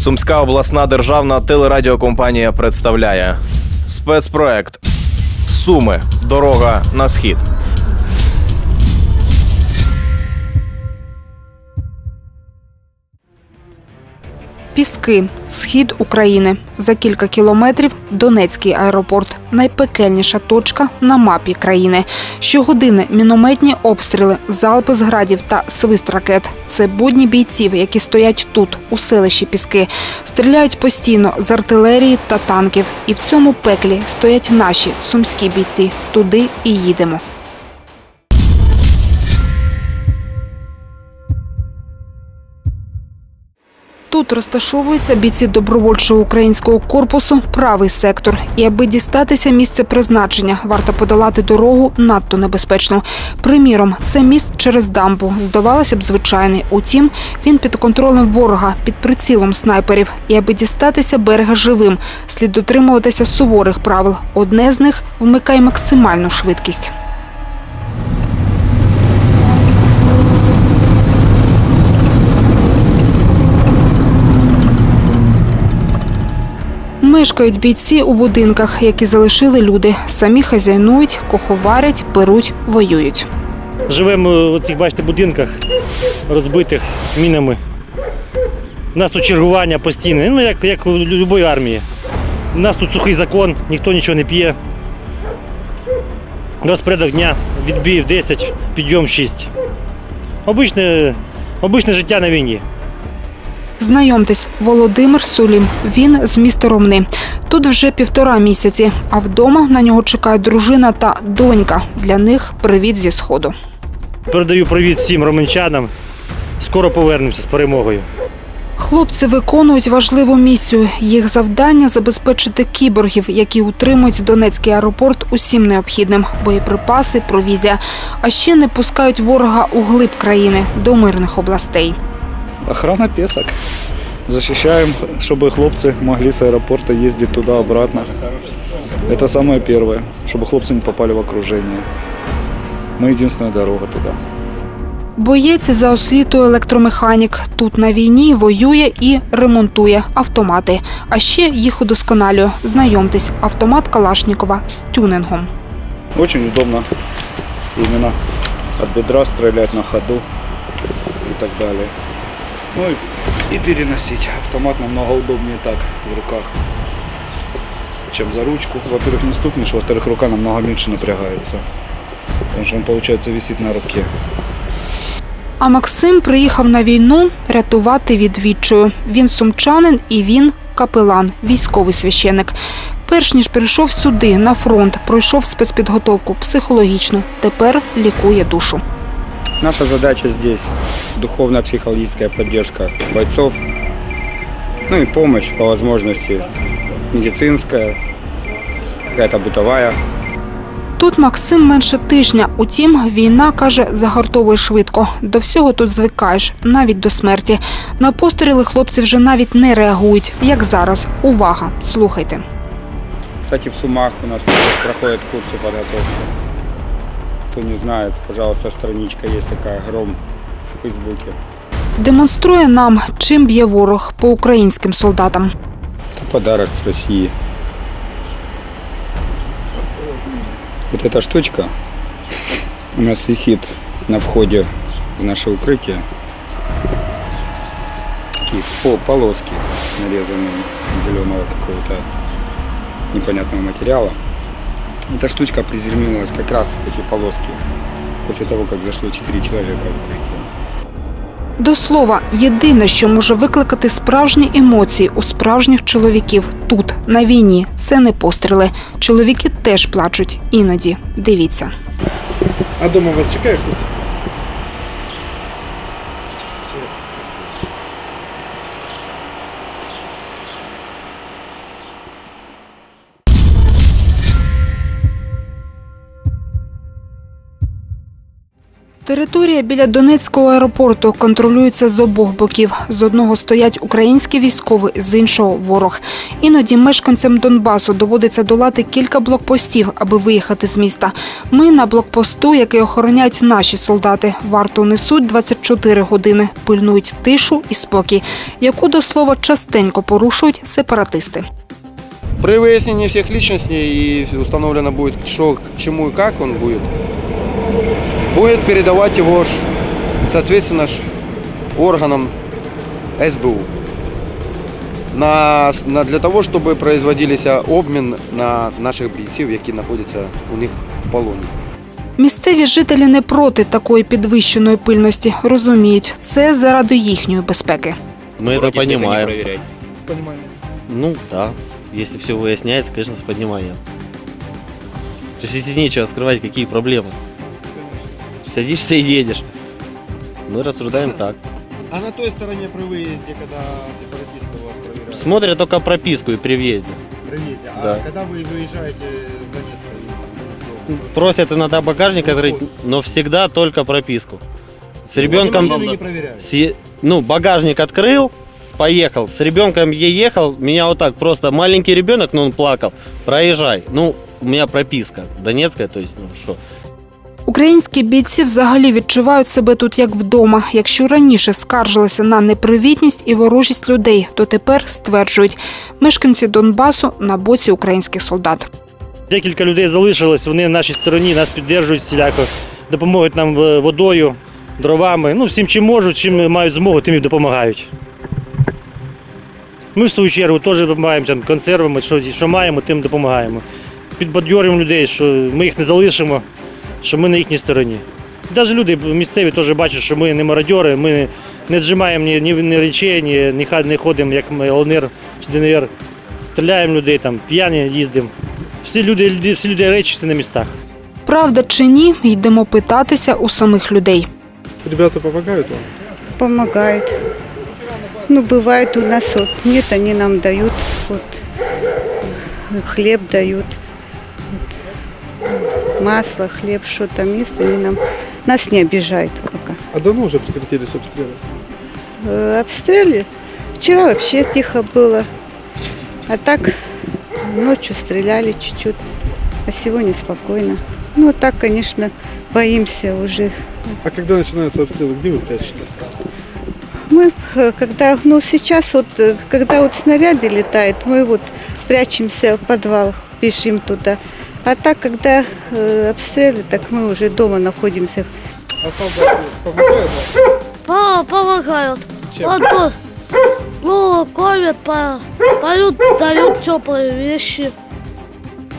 Сумська обласна державна телерадіокомпанія представляє спецпроект Суми. Дорога на схід. Піски, схід України. За кілька кілометрів Донецький аеропорт. Найпекельніша точка на мапі країни. Щогодини мінометні обстріли, залпи з градів та свист ракет. Це будні бійців, які стоять тут, у селищі Піски. Стріляють постійно з артилерії та танків. І в цьому пеклі стоять наші сумські бійці. Туди і їдемо. Тут розташовуються бійці добровольчого українського корпусу правий сектор. І аби дістатися місця призначення, варто подолати дорогу надто небезпечну. Приміром, це міст через дамбу. Здавалося б, звичайний. Утім, він під контролем ворога, під прицілом снайперів. І аби дістатися берега живим, слід дотримуватися суворих правил. Одне з них вмикає максимальну швидкість. Мешкають бійці у будинках, які залишили люди. Самі хазяйнують, куховарять, перуть, воюють. Живемо в цих, бачите, будинках, розбитих мінами. У нас тут чергування постійне, ну як, як у будь-якої армії. У нас тут сухий закон, ніхто нічого не п'є. Розпорядок дня, відбій 10, підйом 6. Обичне, обичне життя на війні. Знайомтесь, Володимир Сулім. Він з міста Ромни. Тут вже півтора місяці, а вдома на нього чекають дружина та донька. Для них привіт зі сходу. Передаю привіт всім романчанам. Скоро повернемося з перемогою. Хлопці виконують важливу місію. Їх завдання забезпечити кіборгів, які утримують Донецький аеропорт усім необхідним боєприпаси, провізія. А ще не пускають ворога у глиб країни до мирних областей. Охрана песок. Защищаем, чтобы хлопцы могли с аэропорта ездить туда-обратно. Это самое первое, чтобы хлопцы не попали в окружение. Мы единственная дорога туда. Боєць за освітою електромеханік. Тут на війні воює і ремонтує автомати. А ще їх удосконалює. Знайомтесь, автомат Калашнікова з тюнингом. Очень удобно именно от бедра стрелять на ходу и так далее. Ну и, и переносить. Автомат намного удобнее так в руках, чем за ручку. Во-первых, не стукнешь, во-вторых, рука намного меньше напрягается. Потому что он, получается, висит на руке. А Максим приїхав на війну рятувати від. Він сумчанин і він капелан, військовий священик. Перш ніж прийшов сюди, на фронт, пройшов спецпідготовку психологічну. Тепер лікує душу. Наша задача здесь – духовно-психологическая поддержка бойцов, ну и помощь по возможности медицинская, какая-то бытовая. Тут Максим менше тижня. Утім, війна каже, загартовує швидко. До всього тут звикаєш, навіть до смерті. На постріли хлопці вже навіть не реагують. Як зараз. Увага! Слухайте. Кстати, в Сумах у нас тоже проходят курсы подготовки. Кто не знает, пожалуйста, страничка есть такая «Гром» в Фейсбуке. Демонструє нам, чим б'є ворог по українським солдатам. Это подарок с России. Вот эта штучка у нас висит на входе в наше укрытие. Такие по- полоски нарезанные зеленого какого-то непонятного материала. Эта штучка приземлилась как раз в эти полоски после того, как зашло 4 человека в укрытие. До слова, єдине, що може викликати справжні емоції у справжніх чоловіків тут, на війні, це не постріли. Чоловіки теж плачуть іноді. Дивіться. А дома вас чекає хтось? Територія біля Донецького аеропорту контролюється з обох боків. З одного стоять українські військові, з іншого ворог. Іноді мешканцям Донбасу доводиться долати кілька блокпостів, аби виїхати з міста. Ми на блокпосту, який охороняють наші солдати. Варту несуть 24 години, пильнують тишу і спокій, яку до слова частенько порушують сепаратисти. При выяснении всех личностей и установлено будет, что к чему и как он будет, будет передавать его, ж, соответственно, ж, органам СБУ. На, на, для того, чтобы производился обмін на наших бійців, які знаходяться у них в полоні. Місцеві жителі не проти такої підвищеної пильності. Розуміють, це заради їхньої безпеки. Мы это понимаем. Ну да. Если все выясняется, конечно, с пониманием. То есть если нечего скрывать, какие проблемы? Садишься и едешь. Мы рассуждаем так. А на той стороне при выезде, когда сепаратисты вас проверяют, Смотрят только прописку и при въезде. при въезде, а Да. когда вы выезжаете с Донецка? Просят иногда багажник открыть, но всегда только прописку. С ребенком... Не проверяют. С- ну, багажник открыл, поехал. С ребенком я ехал, меня вот так просто маленький ребенок, но он плакал. Проезжай. Ну, у меня прописка донецкая, то есть, ну что. Українські бійці взагалі відчувають себе тут як вдома. Якщо раніше скаржилися на непривітність і ворожість людей, то тепер стверджують, мешканці Донбасу на боці українських солдат. Декілька людей залишилось, вони на нашій стороні, нас підтримують всіляко, допомагають нам е, водою, дровами. Ну, всім чим можуть, чим мають змогу, тим і допомагають. Ми, в свою чергу, теж допомагаємо там, консервами, що, що маємо, тим допомагаємо. Підбадьорюємо людей, що ми їх не залишимо, що ми на їхній стороні. Навіть люди місцеві теж бачать, що ми не мародьори, ми не зжимаємо ні, ні, ні речей, ні, ні, не ходимо, як ми, ЛНР чи ДНР. Стріляємо людей, там, п'яні їздимо. Всі люди, люди- всі люди речі всі на містах. Правда чи ні, йдемо питатися у самих людей. Ребята помогают вам? помогают. Ну, бывает у нас вот нет, они нам дают, вот хлеб дают, масло, хлеб, что там есть, они нам нас не обижают пока. А давно уже прекратились обстрелы? Э, Обстрелы вчера вообще тихо было, а так ночью стреляли чуть-чуть, а сегодня спокойно. Ну, так, конечно, боимся уже А когда начинаются обстрелы, где вы прячетесь? Мы, э, когда, ну сейчас вот, э, когда вот снаряды летают, мы вот прячемся в подвалах, бежим туда. А так, когда э, обстрелы, так мы уже дома находимся. А солдаты помогают вам? По- помогают. Чем? Вот тут, ну, кормят, по- поют, дают теплые вещи.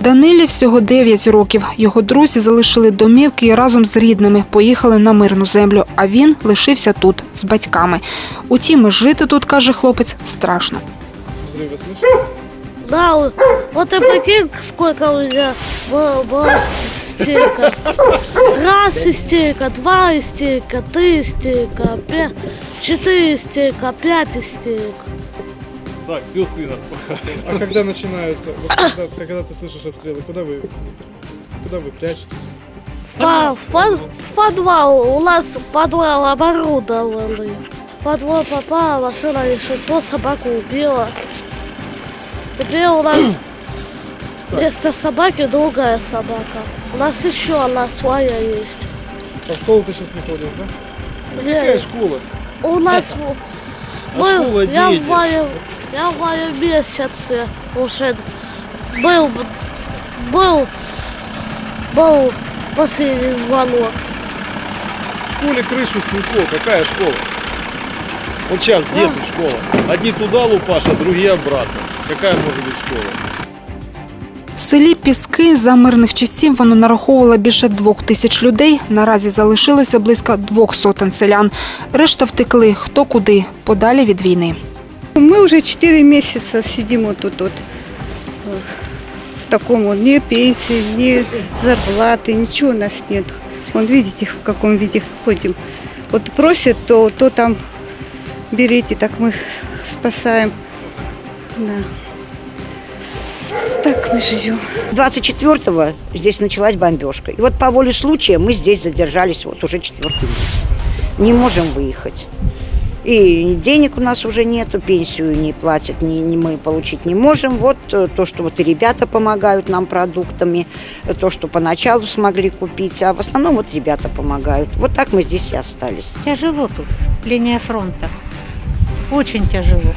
Данилі всього 9 років. Його друзі залишили домівки і разом з рідними поїхали на мирну землю, а він лишився тут з батьками. Утім, жити тут, каже хлопець, страшно. Взрывы слышали? Да, вот- и прикинь, сколько у меня было, было истерика. Раз истерика, два истерика, три истерика, пять, четыре истерика, пять истерик. А когда начинаются, вот когда, когда ты слышишь обстрелы, куда вы, куда вы прячетесь? По- в, под- в подвал, у нас подвал оборудованный. В подвал попала машина решето, собаку убила. Теперь у нас вместо собаки другая собака. У нас еще одна своя есть. А школу ты сейчас не ходишь, да? Какая школа? У нас в- был, я, в мае, я в мае месяце уже был, был, был последний звонок. В школе крышу снесло. Какая школа? Вот сейчас где тут школа? Одни туда лупашат, другие обратно. Какая может быть школа? В селі Піски за мирних часів воно нараховувало більше двох тисяч людей. Наразі залишилося близько двох сотень селян. Решта втекли хто куди, подалі від війни. Мы уже 4 месяца сидим вот тут вот э, в таком вот, ни пенсии, ни зарплаты, ничего у нас нет. Вон видите, в каком виде ходим. Вот просят, то, то там берите, так мы спасаем. Да. Так мы живем. 24-го здесь началась бомбежка. И вот по воле случая мы здесь задержались вот уже четвертый месяц. Не можем выехать. И денег у нас уже нету, пенсию не платят, ни, ни мы получить не можем. Вот э, то, что вот и ребята помогают нам продуктами, э, то, что поначалу смогли купить, а в основном вот ребята помогают. Вот так мы здесь и остались. Тяжело тут, линия фронта. Очень тяжело.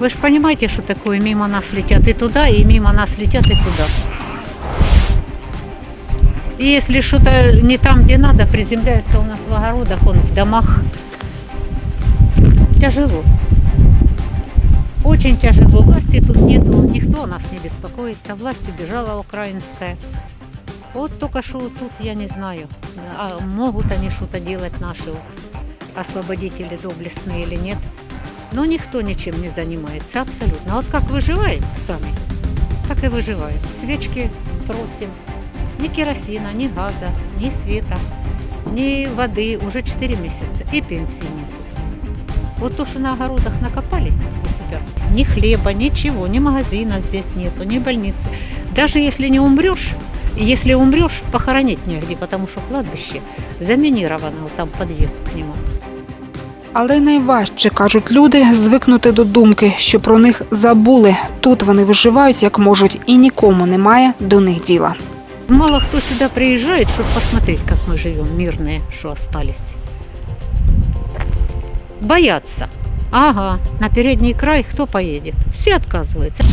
Вы же понимаете, что такое мимо нас летят и туда, и мимо нас летят и туда. И если что-то не там, где надо, приземляется у нас в огородах, он в домах. Тяжело. Очень тяжело. Власти тут нету, никто о нас не беспокоится. Власть убежала украинская. Вот только что тут я не знаю, а могут они что-то делать наши освободители доблестные или нет. Но никто ничем не занимается, абсолютно. А вот как выживаем сами, так и выживаем. Свечки просим. Ни керосина, ни газа, ни света, ни воды уже 4 месяца. И пенсии нет. Вот то, что на огородах накопали у себя, ни хлеба, ничего, ни магазина здесь нету, ни больницы. Даже если не умрешь, если умрешь, похоронить негде, потому что кладбище заминировано, вот там подъезд к нему. Але найважче, кажуть люди, звикнути до думки, що про них забули. Тут вони виживають як можуть, і нікому немає до них діла. Мало кто сюда приезжает, чтобы посмотреть, как мы живем, мирные, что остались. Боятся. Ага, на передний край кто поедет? Все отказываются.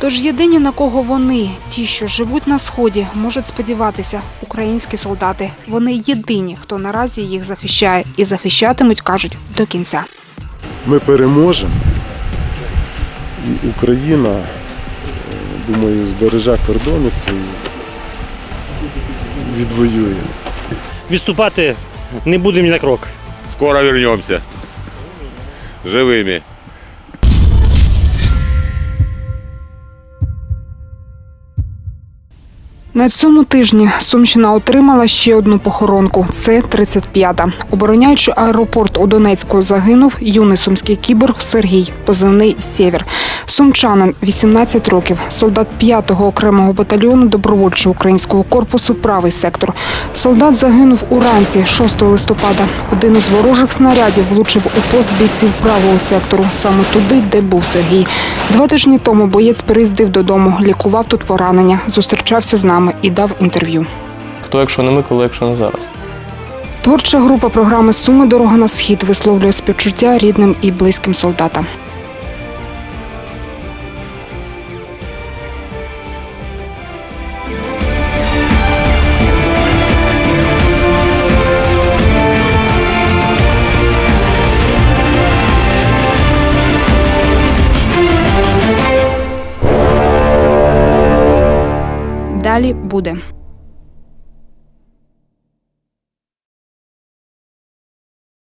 Тож єдині, на кого вони, ті, що живуть на сході, можуть сподіватися, українські солдати. Вони єдині, хто наразі їх захищає і захищатимуть, кажуть, до кінця. Ми переможемо. І Україна, е, думаю, збереже кордони свої, відвоює. Відступати не будемо ні на крок. Скоро вернемся. Живыми. На цьому тижні Сумщина отримала ще одну похоронку. Це 35-та. Обороняючи аеропорт у Донецьку, загинув юний сумський кіборг Сергій, позивний Сєвєр. Сумчанин, 18 років, солдат 5-го окремого батальйону добровольчого українського корпусу Правий сектор. Солдат загинув уранці 6 листопада. Один із ворожих снарядів влучив у пост бійців правого сектору, саме туди, де був Сергій. Два тижні тому боєць переїздив додому, лікував тут поранення, зустрічався з нами і дав інтерв'ю. Хто, якщо не ми, коли, якщо не зараз? Творча група програми Суми Дорога на схід висловлює співчуття рідним і близьким солдатам. Буде.